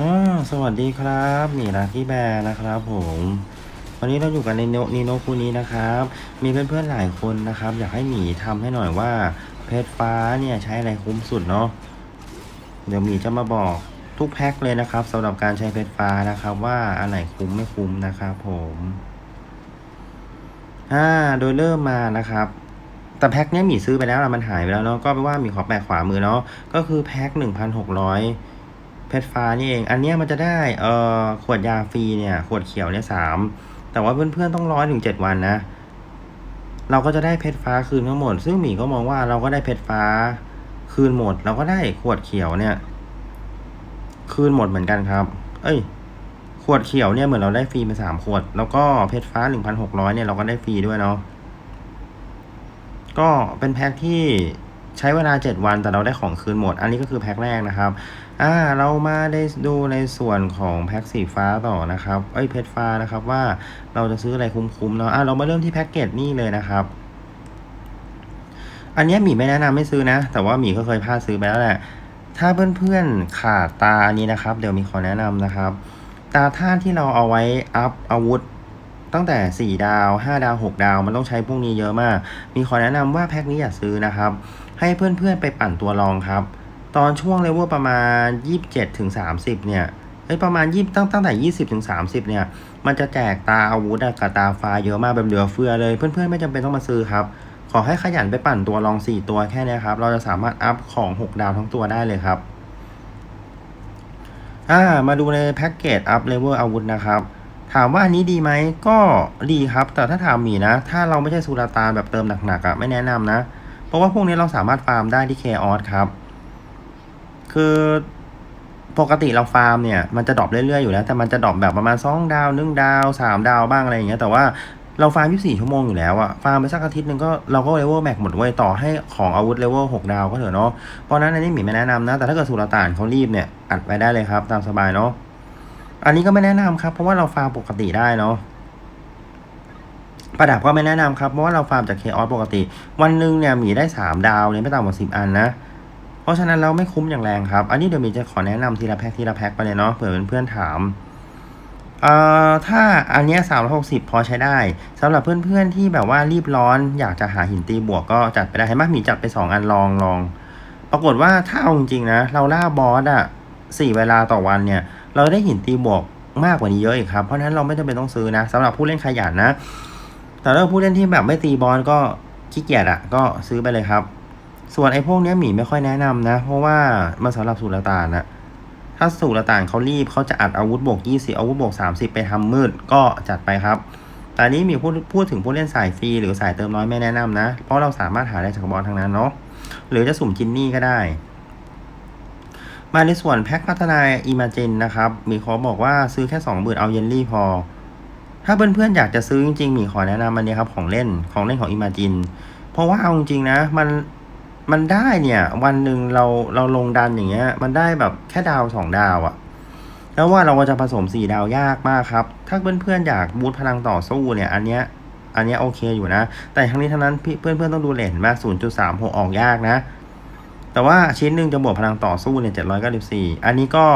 อ่าสวัสดีครับหมีรักที่แบร์นะครับผมวันนี้เราอยู่กันในโนนีโนคูนี้นะครับ มีเพื่อนๆหลายคนนะครับ อยากให้หมีทำให้หน่อยว่าเพชรฟ้าเนี่ยใช้อะไรคุ้มสุดเนาะเดี๋ยวหมีจะมาบอกทุกแพ็คเลยนะครับสำหรับการใช้เพชรฟ้านะครับ ว่าอันไหนคุ้มไม่คุ้มนะครับผมอ่าโดยเริ่มมานะครับแต่แพ็คเนี้ยหมีซื้อไปแล้วละมันหายไปแล้วเนาะก็แปลว่าหมีขอแปะขวามือเนาะก็คือแพ็คหนึ่งพันหกร้อย เพชรฟ้านี่เอง อันเนี้ยมันจะได้เอ่อขวดยาฟรีเนี่ยขวดเขียวเนี่ยสามแต่ว่าเพื่อนๆต้องร้อยถึงเจ็ดวันนะ เราก็จะได้เพชรฟ้าคืนทั้งหมด ซึ่งหมีก็มองว่าเราก็ได้เพชรฟ้าคืนหมด เราก็ได้ขวดเขียวเนี่ย คืนหมดเหมือนกันครับ เอ้ย ขวดเขียวเนี่ยเหมือนเราได้ฟรีไปสามขวด แล้วก็เพชรฟ้าหนึ่งพันหกร้อยเนี่ยเราก็ได้ฟรีด้วยเนาะก็เป็นแพ็คที่ ใช้เวลา 7 วันแต่เราได้ของคืนหมด อันนี้ก็คือแพ็คแรกนะครับ อ่า เรามาได้ดูในส่วนของแพ็คสีฟ้าต่อนะครับ เอ้ยเพชรฟ้านะครับว่าเราจะซื้ออะไรคุ้มๆเนาะ อ่าเรามาเริ่มที่แพ็กเกจนี่เลยนะครับอันนี้หมีไม่แนะนำไม่ซื้อนะ แต่ว่าหมีก็เคยพลาดซื้อไปแล้วแหละ ถ้าเพื่อนๆขาดตาอันนี้นะครับ เดี๋ยวมีขอแนะนำนะครับ ตาท่าที่เราเอาไว้อัพอาวุธ ตั้งแต่ 4 ดาว 5 ดาว 6 ดาว มันต้องใช้พวกนี้เยอะมาก มีขอแนะนำว่าแพ็คนี้อย่าซื้อนะครับ ให้เพื่อนๆไปปั่นตัวรองครับ ตอนช่วงเลเวลประมาณ 27ถึง30เนี่ยเอ้ยประมาณ20ตั้งตั้งแต่20ถึง30เนี่ย มันจะแจกตาอาวุธกับตาฟ้าเยอะมากแบบเหลือเฟือเลย เพื่อนๆไม่จำเป็นต้องมาซื้อครับ ขอให้ขยันไปปั่นตัวรอง4ตัวแค่นี้ครับ เราจะสามารถอัพของ6ดาวทั้งตัวได้เลยครับ อ่า มาดูในแพ็กเกจอัพเลเวลอาวุธนะครับ ถามว่าอันนี้ดีไหมก็ดีครับแต่ถ้าถามมีนะ ถ้าเราไม่ใช่สุลตานแบบเติมหนักๆอะไม่แนะนำนะ เพราะว่าพวกนี้เราสามารถฟาร์มได้ที่เคออสครับ คือปกติเราฟาร์มเนี่ยมันจะดรอปเรื่อยๆอยู่แล้ว แต่มันจะดรอปแบบประมาณ2ดาว1ดาว3ดาวบ้างอะไรอย่างเงี้ยแต่ว่าเราฟาร์ม 24 ชั่วโมงอยู่แล้วอะฟาร์มไปสักอาทิตย์หนึ่งก็เราก็เลเวลแม็กหมดไว้ต่อให้ของอาวุธเลเวล6ดาวก็เถอะเนาะเพราะฉะนั้นอันนี้หมีไม่แนะนำนะ แต่ถ้าเกิดสุลต่านเขารีบเนี่ยอัดไปได้เลยครับ ตามสบายเนาะ อันนี้ก็ไม่แนะนำครับ เพราะว่าเราฟาร์มปกติได้เนาะประดับก็ไม่แนะนำครับ เพราะว่าเราฟาร์มจากเคออสปกติ วันหนึ่งเนี่ยหมีได้สามดาวเนี่ยไม่ต่ำกว่าสิบอันนะ เพราะฉะนั้นเราไม่คุ้มอย่างแรงครับ อันนี้เดี๋ยวมีจะขอแนะนำทีละแพ็คทีละแพ็คไปเลยเนาะเผื่อเพื่อนๆถามเอ่อถ้าอันเนี้ยสามร้อยหกสิบพอใช้ได้สำหรับเพื่อนๆที่แบบว่ารีบร้อน อยากจะหาหินตีบวกก็จัดไปได้ให้มากมีจัดไปสองอันลองลอง ปรากฏว่าถ้าเอาจริงๆนะ เราล่าบอสอะสี่เวลาต่อวันเนี่ย เราได้หินตีบวกมากกว่านี้เยอะอีกครับ เพราะฉะนั้นเราไม่จำเป็นต้องซื้อนะสำหรับผู้เล่นขยันนะ แต่ถ้าผู้เล่นที่แบบไม่ตีบอลก็ขี้เกียจอะ ก็ซื้อไปเลยครับ ส่วนไอ้พวกเนี้ยหมีไม่ค่อยแนะนำนะ เพราะว่ามันสำหรับสุลต่านนะถ้าสุลต่านเขารีบเขาจะอัดอาวุธบวก20 อาวุธบวก30 ไปทำมืดก็จัดไปครับ แต่นี้มีพูดพูดถึงผู้เล่นสายฟรีหรือสายเติมน้อยไม่แนะนำนะ เพราะเราสามารถหาได้จากบอลทางนั้นเนาะ หรือจะสุ่มจินนี่ก็ได้ มาในส่วนแพ็คพัฒนาอิมาจินนะครับมีขอบอกว่าซื้อแค่สองหมื่นเอาเยลลี่พอ ถ้าเพื่อนๆอยากจะซื้อจริงๆมีขอแนะนำอันนี้ครับของเล่นของเล่นของอิมาจินเพราะว่าเอาจริงๆนะมันมันได้เนี่ย วันหนึ่งเราเราลงดันอย่างเงี้ย มันได้แบบแค่ดาวสองดาวอะแล้วว่าเราก็จะผสมสี่ดาวยากมากครับ ถ้าเพื่อนๆอยากบูทพลังต่อสู้เนี่ย อันเนี้ยอันเนี้ยโอเคอยู่นะ แต่ทั้งนี้ทั้งนั้นเพื่อนๆต้องดูเลนมา0.36 ออกยากนะ แต่ว่าชิ้นหนึ่งจะบวกพลังต่อสู้เนี่ย794อันนี้ก็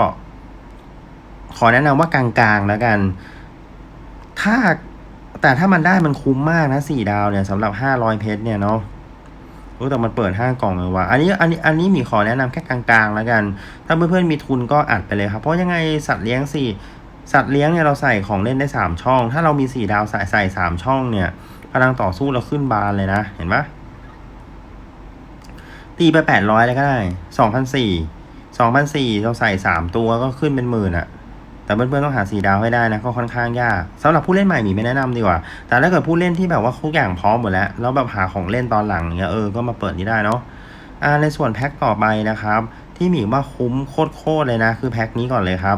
ขอแนะนำว่ากลางๆแล้วกัน ถ้าแต่ถ้ามันได้มันคุ้มมากนะ4ดาวเนี่ยสำหรับ500เพชรเนี่ยเนาะโอ้แต่มันเปิดห้ากล่องเลยว่ะอันนี้อันนี้อันนี้มีขอแนะนำแค่กลางๆ แล้วกัน ถ้าเพื่อนๆมีทุนก็อัดไปเลยครับ เพราะยังไงสัตว์เลี้ยงสี่สัตว์เลี้ยงเนี่ยเราใส่ของเล่นได้สามช่อง ถ้าเรามีสี่ดาวใส่ใส่สามช่องเนี่ยพลังต่อสู้เราขึ้นบานเลยนะ เห็นปะ ตีไปแปดร้อยเลยก็ได้สองพันสี่สองพันสี่เราใส่สามตัวก็ขึ้นเป็นหมื่นอะแต่เพื่อนๆต้องหาสีดาวให้ได้นะก็ค่อนข้างยากสำหรับผู้เล่นใหม่หมีไม่แนะนำดีกว่า แต่ถ้าเกิดผู้เล่นที่แบบว่าทุกอย่างพร้อมหมดแล้วแล้วแบบหาของเล่นตอนหลังเนี่ยเออก็มาเปิดนี้ได้เนาะอ่าในส่วนแพ็คต่อไปนะครับ ที่หมีว่าคุ้มโคตรๆเลยนะ คือแพ็คนี้ก่อนเลยครับ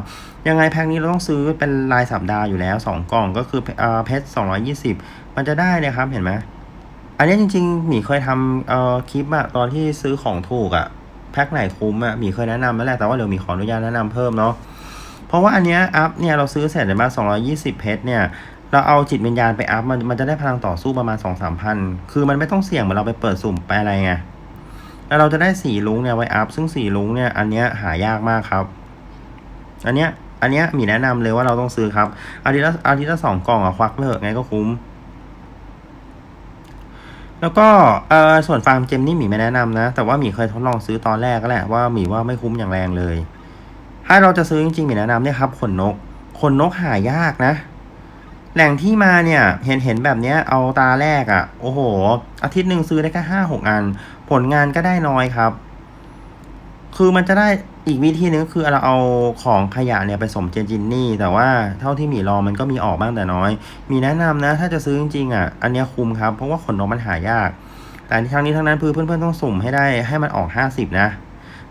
ยังไงแพ็คนี้เราต้องซื้อเป็นรายสัปดาห์อยู่แล้ว 2 กล่องก็คือเอ่อเพชร220มันจะได้เนะครับเห็นไหม อันนี้จริงๆหมีเคยทำเอ่อคลิปอะตอนที่ซื้อของถูกอะแพ็คไหนคุ้มอะหมีเคยแนะนำแล้วแหละแต่ว่าเดี๋ยวหมีขออนุญาตแนะนำเพิ่มเนาะเพราะว่าอันเนี้ยอัพเนี่ยเราซื้อเสร็จเลยมา220 เพชรเนี่ยเราเอาจิตวิญญาณไปอัพมันมันจะได้พลังต่อสู้ประมาณ2-3พันคือมันไม่ต้องเสี่ยงเหมือนเราไปเปิดสุ่มไปอะไรไงแล้วเราจะได้สีลุงเนี่ยไว้อัพซึ่งสีลุงเนี่ยอันเนี้ยหายากมากครับ อันเนี้ยอันเนี้ยมีแนะนำเลยว่าเราต้องซื้อครับอาทิตย์ละอาทิตย์ละสองกล่องอะควักไปเถอะไงก็คุ้ม แล้วก็เอ่อส่วนฟาร์มเจมนี่หมีไม่แนะนำนะ แต่ว่าหมีเคยทดลองซื้อตอนแรกก็แหละว่าหมีว่าไม่คุ้มอย่างแรงเลย ถ้าเราจะซื้อจริงๆหมีแนะนำเนี่ยครับขนนกขนนกหายากนะ แหล่งที่มาเนี่ยเห็นเห็นแบบเนี้ยเอาตาแรกอะ่ะ โอ้โห อาทิตย์หนึ่งซื้อได้แค่ห้าหกอัน ผลงานก็ได้น้อยครับ คือมันจะได้อีกวิธีหนึงก็คือเราเอาของขยะเนี่ยไปสมเจนจินนี่ แต่ว่าเท่าที่หมีลองมันก็มีออกบ้างแต่น้อย มีแนะนำนะ ถ้าจะซื้อจริงๆอะ อันนี้คุ้มครับ เพราะว่าขนนกมันหายาก แต่ทั้งนี้ทั้งนั้นคือเพื่อนๆต้องสุ่มให้ได้ให้มันออกห้าสิบนะ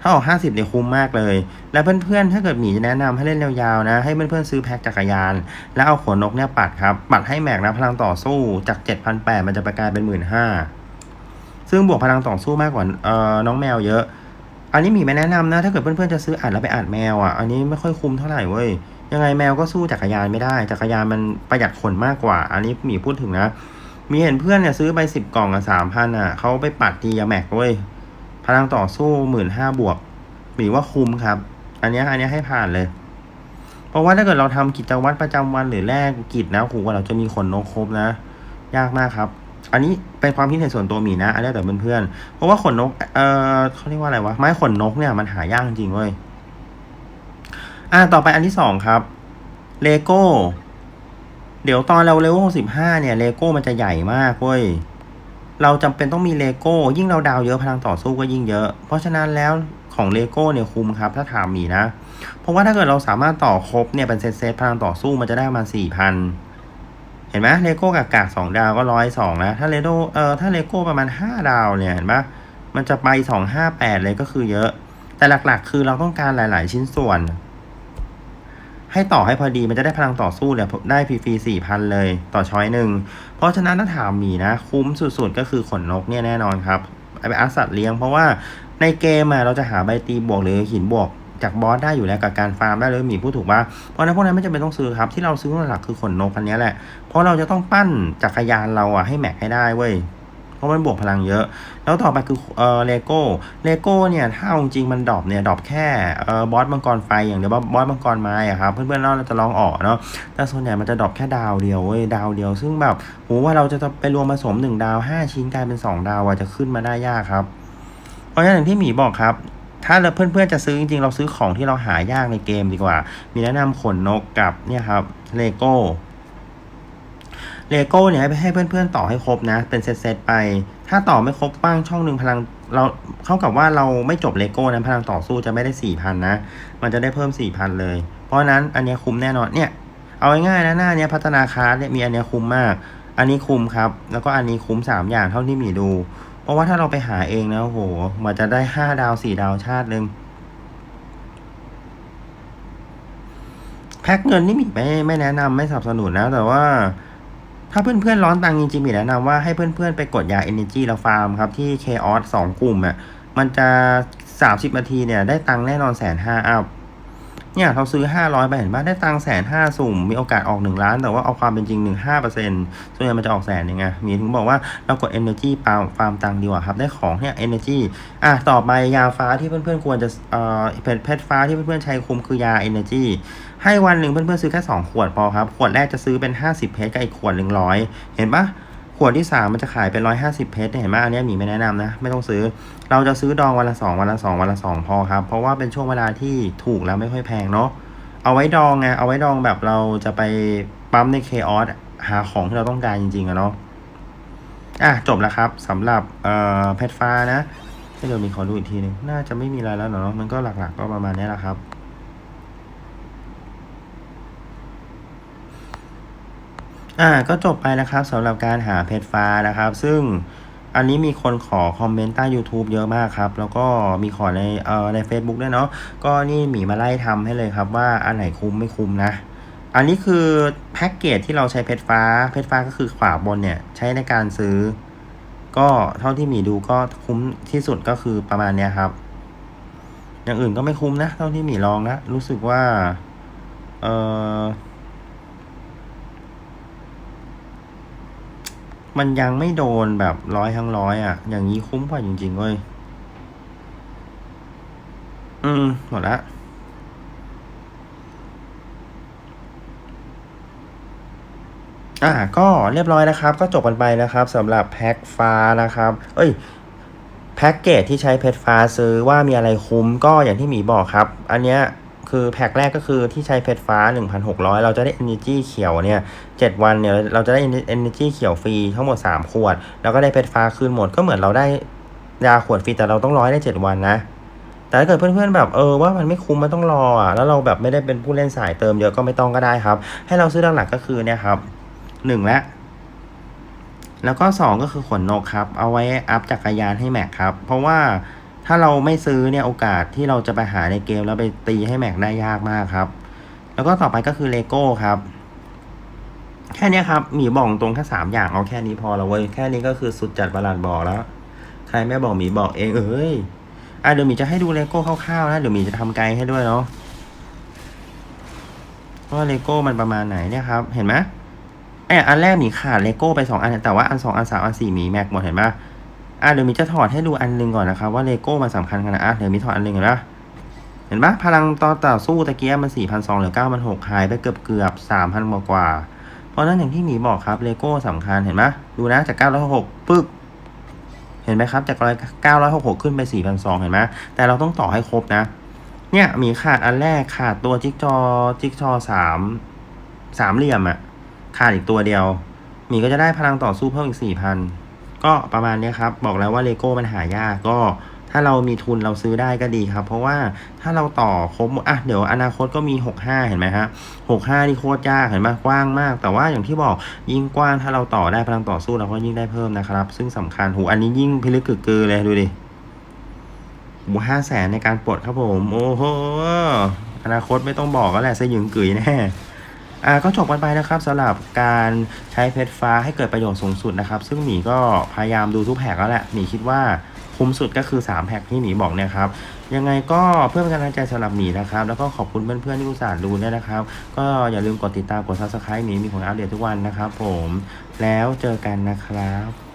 ถ้าออก 50เนี่ยคุ้มมากเลย แล้วเพื่อนๆถ้าเกิดหมีจะแนะนำให้เล่นยาวๆนะ ให้เพื่อนๆซื้อแพ็คจักรยาน แล้วเอาขนนกเนี่ยปัดครับ ปัดให้แม็กนะพลังต่อสู้จาก7,800มันจะไปกลายเป็น 15,000ซึ่งบวกพลังต่อสู้มากกว่าน้องแมวเยอะ อันนี้หมีไม่แนะนำนะ ถ้าเกิดเพื่อนๆจะซื้ออัดแล้วไปอัดแมวอะ อันนี้ไม่ค่อยคุ้มเท่าไหร่เว้ย ยังไงแมวก็สู้จักรยานไม่ได้ จักรยานมันประหยัดขนมากกว่า อันนี้หมีพูดถึงนะ มีเห็นเพื่อนเนี่ยซื้อไปสิบกล่องอะสามพันอะเขาไปปัดตียาแม็กเว้ย พลังต่อสู้หมื่นห้าบวกหมีว่าคุ้มครับ อันนี้อันนี้ให้ผ่านเลย เพราะว่าถ้าเกิดเราทำกิจวัตรประจำวันหรือแลกกิจนะโอ้โหกว่าเราจะมีขนนกครบนะ ยากมากครับ อันนี้เป็นความคิดเห็นส่วนตัวมีนะ อันนี้แต่เพื่อนๆ เพราะว่าขนนก เอ่อเขาเรียกว่าอะไรวะ ไม้ขนนกเนี่ยมันหายากจริงเว้ย อ่า ต่อไปอันที่สองครับ เลโก้ เดี๋ยวตอนเราเลเวลสิบห้าเนี่ย เลโก้มันจะใหญ่มากเว้ย เราจำเป็นต้องมีเลโก้ ยิ่งเราดาวเยอะพลังต่อสู้ก็ยิ่งเยอะ เพราะฉะนั้นแล้วของเลโก้เนี่ยคุ้มครับ ถ้าถามมีนะ เพราะว่าถ้าเกิดเราสามารถต่อครบเนี่ยเป็นเซตเซตพลังต่อสู้มันจะได้ประมาณสี่พัน เห็นไหมเลโก้กากากสองดาวก็ร้อยสองนะถ้าเลโก้เออถ้าเลโก้ประมาณห้าดาวเนี่ยเห็นปะมันจะไปสองห้าแปดเลยก็คือเยอะ แต่หลักๆ คือเราต้องการหลาย ๆ ชิ้นส่วน ให้ต่อให้พอดีมันจะได้พลังต่อสู้เนี่ยได้ฟรีๆสี่พันเลยต่อช้อยหนึ่งเพราะฉะนั้นถ้าถามหมีนะ คุ้มสุดๆก็คือขนนกเนี่ยแน่นอนครับไอปอาสัตว์เลี้ยงเพราะว่าในเกมเราจะหาใบตีบวกหรือหินบวก จากบอสได้อยู่แล้วกับการฟาร์มได้เลยหมีพูดถูกปะเพราะนั้นพวกนั้นไม่จำเป็นต้องซื้อครับที่เราซื้อหลักๆคือขนนกคันนี้แหละเพราะเราจะต้องปั้นจักรยานเราอะให้แม็กให้ได้เว้ยเพราะมันบวกพลังเยอะ แล้วต่อไปคือเออเลโก้ เลโก้เนี่ย ถ้าเอาจริงมันดรอปเนี่ยดรอปแค่เออบอสมังกรไฟอย่างเดียวบอสมังกรไม้อะครับ เพื่อนๆเราจะลองออกเนาะ แต่ส่วนใหญ่มันจะดรอปแค่ดาวเดียวเว้ยดาวเดียว ซึ่งแบบโหว่าเราจะไปรวมผสมหนึ่งดาวห้าชิ้นกลายเป็นสองดาวอะจะขึ้นมาได้ยากครับ เพราะฉะนั้นที่หมีบอกครับ ถ้าเราเพื่อนๆจะซื้อจริงๆ เราซื้อของที่เราหายากในเกมดีกว่า มีแนะนำขนนกกับเนี่ยครับเลโก้เลโก้เนี่ยให้ให้เพื่อนๆต่อให้ครบนะ เป็นเซตๆไป ถ้าต่อไม่ครบบ้างช่องหนึ่งพลังเราเข้ากับว่าเราไม่จบเลโก้นะพลังต่อสู้จะไม่ได้สี่พันนะ มันจะได้เพิ่มสี่พันเลย เพราะนั้นอันนี้คุ้มแน่นอนเนี่ย เอาง่ายๆนะหน้าเนี้ยพัฒนาคาร์ดเนี่ยมีอันนี้คุ้มมาก อันนี้คุ้มครับ แล้วก็อันนี้คุ้มสามอย่างเท่าที่มีดู ราะว่าถ้าเราไปหาเองนะโอ้โหมันจะได้ห้าดาวสี่ดาวชาติหนึ่งแพ็คเงินนี่มีไม่ไม่แนะนำไม่สนับสนุนนะ แต่ว่า ถ้าเพื่อนๆร้อนตังจริงๆมีแนะนำว่าให้เพื่อนๆไปกดยา Energy แล้วฟาร์มครับที่ Chaos สองกลุ่มอะมันจะสามสิบนาทีเนี่ยได้ตังแน่นอนแสนห้าอัพ เนี่ยเราซื้อห้าร้อยไปเห็นป่ะได้ตังค์แสนห้าสุ่ม มีโอกาสออกหนึ่งล้าน แต่ว่าเอาความเป็นจริงหนึ่งห้าเปอร์เซ็นต์ส่วนใหญ่มันจะออกแสนยังไงมีถึงบอกว่าเรากด energy ฟาร์มฟาร์มตังค์ดีกว่าครับ ได้ของเนี่ย energy อะต่อไปยาฟ้าที่เพื่อนๆควรจะเอ่อเพชรเพชรฟ้าที่เพื่อนๆใช้คุมคือยา energy ให้วันหนึ่งเพื่อนๆซื้อแค่สองขวดพอครับ ขวดแรกจะซื้อเป็นห้าสิบเพชรกับอีกขวดหนึ่งร้อยเห็นปะ ขวดที่สามมันจะขายเป็นร้อยห้าสิบเพชรเนี่ยเห็นไหมอันนี้หมีไม่แนะนำนะ ไม่ต้องซื้อ เราจะซื้อดองวันละสองวันละสองวันละสองพอครับ เพราะว่าเป็นช่วงเวลาที่ถูกแล้วไม่ค่อยแพงเนาะ เอาไว้ดองไง เอาไว้ดองแบบเราจะไปปั๊มในเคออสหาของที่เราต้องการจริงๆอะเนาะ อะจบแล้วครับสำหรับเอ่อเพชรฟ้านะให้เดี๋ยวมีขอดูอีกทีหนึง น่าจะไม่มีอะไรแล้วเนาะ มันก็หลักๆ ก็ประมาณนี้แหละครับ อ่าก็จบไปนะครับสำหรับการหาเพชรฟ้านะครับ ซึ่งอันนี้มีคนขอคอมเมนต์ใต้ YouTube เยอะมากครับ แล้วก็มีขอในเอ่อใน Facebook ด้วยเนาะก็นี่หมีมาไล่ทำให้เลยครับว่าอันไหนคุ้มไม่คุ้มนะ อันนี้คือแพ็กเกจที่เราใช้เพชรฟ้า เพชรฟ้าก็คือขวาบนเนี่ย ใช้ในการซื้อ ก็เท่าที่หมีดูก็คุ้มที่สุดก็คือประมาณเนี้ยครับ อย่างอื่นก็ไม่คุ้มนะ เท่าที่หมีลองนะรู้สึกว่า เออ มันยังไม่โดนแบบร้อยทั้งร้อยอะ อย่างนี้คุ้มกว่าจริงๆเว้ย อืม หมดละอ่าก็เรียบร้อยนะครับ ก็จบกันไปนะครับสำหรับแพ็คฟ้านะครับ เอ้ยแพ็กเกจที่ใช้เพชรฟ้าซื้อว่ามีอะไรคุ้มก็อย่างที่หมีบอกครับ อันเนี้ย คือแพ็คแรกก็คือที่ใช้เพชรฟ้า 1,600 เราจะได้ Energy เขียวเนี่ย 7 วันเนี่ยเราจะได้ Energy เขียวฟรีทั้งหมด 3 ขวด แล้วก็ได้เพชรฟ้าคืนหมดก็เหมือนเราได้ยาขวดฟรีแต่เราต้องรอให้ได้ 7 วันนะ แต่ถ้าเกิดเพื่อนๆแบบเออว่ามันไม่คุ้มมันต้องรออะแล้วเราแบบไม่ได้เป็นผู้เล่นสายเติมเยอะก็ไม่ต้องก็ได้ครับ ให้เราซื้อหลักๆก็คือเนี่ยครับหนึ่งละแล้วก็สองก็คือขนนกครับ เอาไว้อัพจักรยานให้แม็กครับ เพราะว่า ถ้าเราไม่ซื้อเนี่ยโอกาสที่เราจะไปหาในเกมแล้วไปตีให้แม็กได้ยากมากครับ แล้วก็ต่อไปก็คือเลโก้ครับ แค่นี้ครับหมีบอกตรงแค่สามอย่างเอาแค่นี้พอแล้วเว้ย แค่นี้ก็คือสุดจัดประหลาดบอกแล้ว ใครไม่บอกหมีบอกเองเอ้ย อะเดี๋ยวหมีจะให้ดูเลโก้คร่าวๆนะ เดี๋ยวหมีจะทำไกด์ให้ด้วยเนาะว่าเลโก้มันประมาณไหนเนี่ยครับ เห็นไหมไออันแรกหมีขาดเลโก้ไปสองอัน แต่ว่าอันสองอันสามอันสี่หมีแม็กหมดเห็นปะ อะเดี๋ยวมีจะถอดให้ดูอันหนึงก่อนนะครับว่าเลโก้มันสำคัญขนาดอะเดี๋ยวมีถอดอันหนึงเห็นปะเห็นปะพลังต่อต่อสู้ตะเกียบมันสี่พันสองเหลือเก้าพันหกหายไปเกือบเกือบสามพันกว่าเพราะนั้นอย่างที่หมีบอกครับเลโก้สำคัญเห็นปะดูนะจากเก้าร้อยหกปึ๊กเห็นไหมครับจากร้อยเก้าร้อยหกหกขึ้นไปสี่พันสองเห็นไหมแต่เราต้องต่อให้ครบนะ เนี่ยหมีขาดอันแรกขาดตัวจิ๊กจอจิ๊กจอสามสามเหลี่ยมอะขาดอีกตัวเดียวหมีก็จะได้พลังต่อสู้เพิ่มอีกสี่พัน ก็ประมาณนี้ครับ บอกแล้วว่าเลโก้มันหายากก็ถ้าเรามีทุนเราซื้อได้ก็ดีครับ เพราะว่าถ้าเราต่อครบอะเดี๋ยวอนาคตก็มีหกห้าเห็นไหมฮะหกห้านี่โคตรยากเห็นไหมกว้างมาก แต่ว่าอย่างที่บอกยิ่งกว้างถ้าเราต่อได้พลังต่อสู้เราก็ยิ่งได้เพิ่มนะครับ ซึ่งสำคัญหูอันนี้ยิ่งพิลึกกึกกือเลยดูดิหูห้าแสนในการปลดครับผม โอ้โหอนาคตไม่ต้องบอกก็แหละสยิงกุ๋ยแน่ อ่าก็จบกันไปนะครับสำหรับการใช้เพชรฟ้าให้เกิดประโยชน์สูงสุดนะครับ ซึ่งหมีก็พยายามดูทุกแพ็กแล้วแหละหมีคิดว่าคุ้มสุดก็คือ 3 แพ็กที่หมีบอกเนี่ยครับ ยังไงก็เพื่อเป็นกำลังใจสำหรับหมีนะครับ แล้วก็ขอบคุณเพื่อนๆที่อุตส่าห์ดูด้วยนะครับ ก็อย่าลืมกดติดตามกดซับสไคร b e หมีมีผลอัปเดตทุกวันนะครับผม แล้วเจอกันนะครับ